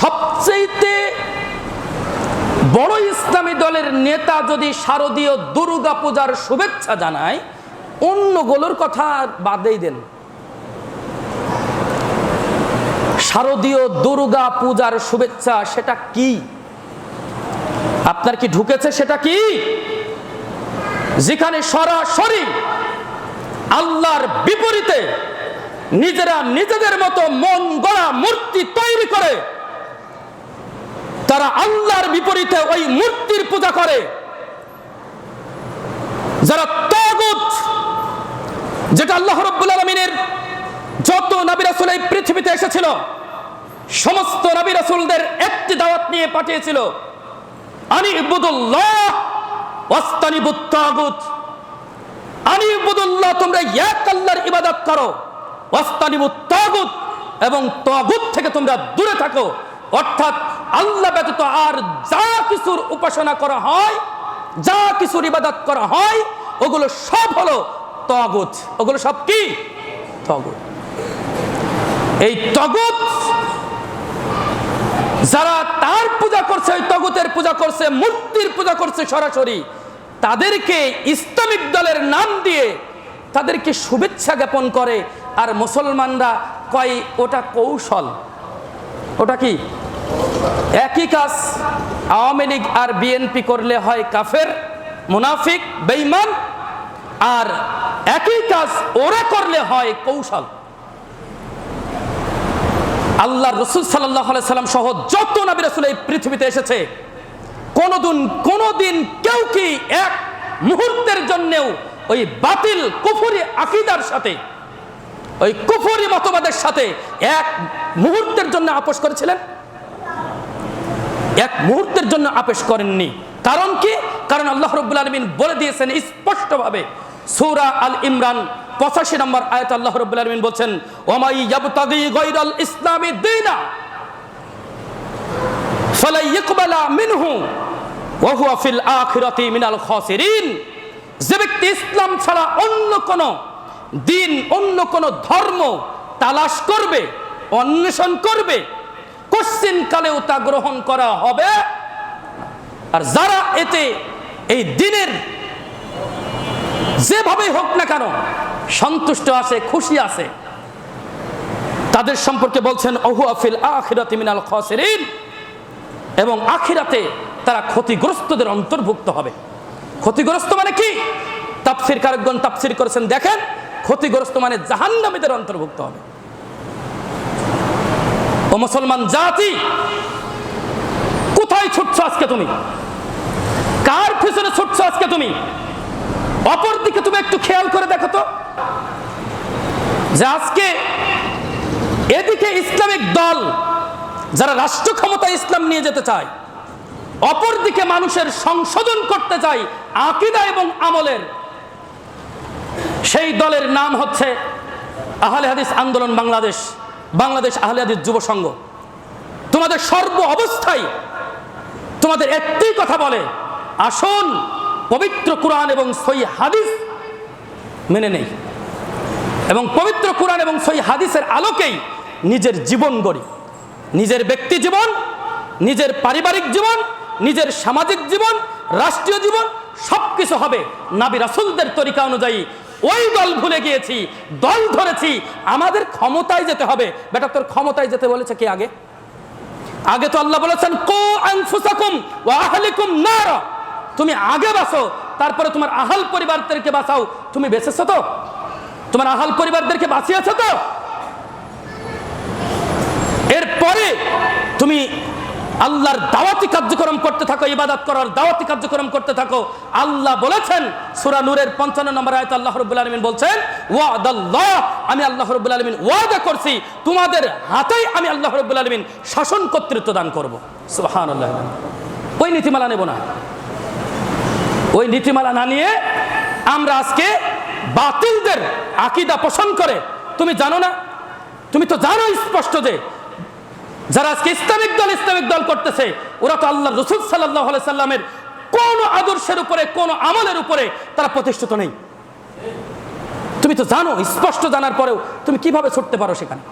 সবচেয়েতে বড় ইসলামী দলের নেতা যদি শারদীয় দুর্গা পূজার শুভেচ্ছা জানায় অন্যগুলোর কথা বাদেই দেন। শারদীয় দুর্গা পূজার শুভেচ্ছা, সেটা কি? আপনার কি ঢুকেছে সেটা কি? যেখানে সরাসরি আল্লাহর বিপরীতে নিজেরা নিজেদের মতো মন গড়া মূর্তি তৈরি করে তারা আল্লাহর বিপরীতে ওই মূর্তির পূজা করে, যারা তাগুত, যেটা আল্লাহ রব্বুল আলমিনের যত নবী রাসূল এই পৃথিবীতে এসেছিল, সমস্ত নবী রাসূলদের একটি দাওয়াত নিয়ে পাঠিয়েছিল, আনি ইবুদুল্লাহ ওয়াস্তানিবুত তাগুত। আনি ইবুদুল্লাহ, তোমরা এক আল্লাহর ইবাদত করো, ওয়াস্তানিবুত তাগুত এবং তাগুত থেকে তোমরা দূরে থাকো। অর্থাৎ আল্লাহ ব্যতীত আর যা কিছুর উপাসনা করা হয়, যা কিছুর ইবাদত করা হয়, ওগুলো সব হলো তগুত। ওগুলো সব কি? তগুত। এই তগুত, যারা তার পূজা করছে, ওই তগুতের পূজা করছে, মূর্তির পূজা করছে সরাসরি, তাদেরকে ইসলামিক দলের নাম দিয়ে তাদেরকে শুভেচ্ছা জ্ঞাপন করে। আর মুসলমানরা কয়, ওটা কৌশল। ওটা কি? একই কাজ আওয়ামী লীগ আর বিএনপি করলে হয় কাফের, মুনাফিক, বেঈমান, আর একই কাজ ওরা করলে হয় কৌশল। আল্লাহ রসুল সাল্লাহ সাল্লাম সহ যত নবী রসুল এই পৃথিবীতে এসেছে, কোনোদিন কোনোদিন কেউ কি এক মুহূর্তের জন্যেও ওই বাতিল কুফুরি আকিদার সাথে, ওই কুফুরি মতবাদের সাথে এক মুহূর্তের জন্য আপোষ করেছিলেন? এক মুহূর্তের জন্য আপেশ করেননি। কারণ কি? কারণ আল্লাহ রব্বুল আলমিন বলে দিয়েছেন স্পষ্টভাবে, সূরা আল ইমরান পঁচাশি নম্বর আয়াত আল্লাহ রব্বুল আলমিন বলছেন, ওমাই ইয়াবতাগি গায়রাল ইসলামি দীনা ফালা ইকবালা মিনহু, ওয়া হুয়া ফিল আখিরাতি মিনাল খাসিরিন। যে ব্যক্তি ইসলাম ছাড়া অন্য কোন দিন, অন্য কোন ধর্ম তালাশ করবে, অন্বেষণ করবে কোশ্চিন কালেও তা গ্রহণ করা হবে। আর যারা এতে এই দিনের যেভাবে হোক না কেন সন্তুষ্ট আছে, খুশি আছে, তাদের সম্পর্কে বলছেন অহু আফিল আখিরাতে মিনাল খসেরিন। এবং আখিরাতে তারা ক্ষতিগ্রস্তদের অন্তর্ভুক্ত হবে। ক্ষতিগ্রস্ত মানে কি? তাপসির কারকগণ তাপসির করেছেন, দেখেন, ক্ষতিগ্রস্ত মানে জাহান্নামীদের অন্তর্ভুক্ত হবে। ও মুসলমান জাতি, কোথায় ছুটছো আজকে তুমি? কার পিছনে ছুটছো আজকে তুমি? অপর দিকে তুমি একটু খেয়াল করে দেখো তো, যে আজকে এদিকে ইসলামিক দল যারা রাষ্ট্র ক্ষমতায় ইসলাম নিয়ে যেতে চায় অপর দিকে মানুষের সংশোধন করতে চায় আকিদা এবং আমলের, সেই দলের নাম হচ্ছে আহলে হাদিস আন্দোলন বাংলাদেশ। বাংলাদেশ আহলে যুব সংঘ। তোমাদের সর্ব অবস্থায় তোমাদের একটি কথা বলে, আসুন পবিত্র কোরআন এবং সই হাদিস মেনে নেই। এবং পবিত্র কোরআন এবং সই হাদিসের আলোকেই নিজের জীবন গড়ি। নিজের ব্যক্তি জীবন, নিজের পারিবারিক জীবন, নিজের সামাজিক জীবন, রাষ্ট্রীয় জীবন সব কিছু হবে নাবি রাসুলদের তরিকা অনুযায়ী ওই দল ভুলে গিয়েছি, দল ধরেছি। আমাদের ক্ষমতায় যেতে হবে। বেটা, তোর ক্ষমতায় যেতে বলেছে কি আগে? আগে তো আল্লাহ বলেছেন, কো আনফুসাকুম ওয়া আহলিকুম নারা। তুমি আগে বাঁচো, তারপরে তোমার আহাল পরিবারদেরকে বাঁচাও। তুমি বেঁচেছো তো? তোমার আহাল পরিবারদেরকে বাঁচিয়েছো তো? এরপরে তুমি আল্লাহর দাওয়াতি কার্যক্রম করতে থাকো, ইবাদত করার দাওয়াতি কার্যক্রম করতে থাকো। আল্লাহ বলেছেন, সূরা নূরের 55 নম্বর আয়াত আল্লাহ রাব্বুল আলামিন বলছেন, ওয়াদাল্লাহ, আমি আল্লাহ রাব্বুল আলামিন ওয়াদা করছি, তোমাদের হাতেই আমি আল্লাহ রাব্বুল আলামিন শাসন কর্তৃত্ব দান করব। সুবহানাল্লাহ। ওই নীতিমালা নেব না। ওই নীতিমালা না নিয়ে আমরা আজকে বাতিলদের আকিদা পোষণ করে, তুমি জানো না? তুমি তো জানো স্পষ্ট যে যারা আজকে ইসলামিক দল ইসলামিক দল করতেছে, ওরা তো আল্লাহ রসুল সাল্লাহ সাল্লামের কোন আদর্শের উপরে, কোন আমলের উপরে তারা প্রতিষ্ঠিত নেই। তুমি তো জানো, স্পষ্ট জানার পরেও তুমি কীভাবে ছুটতে পারো সেখানে?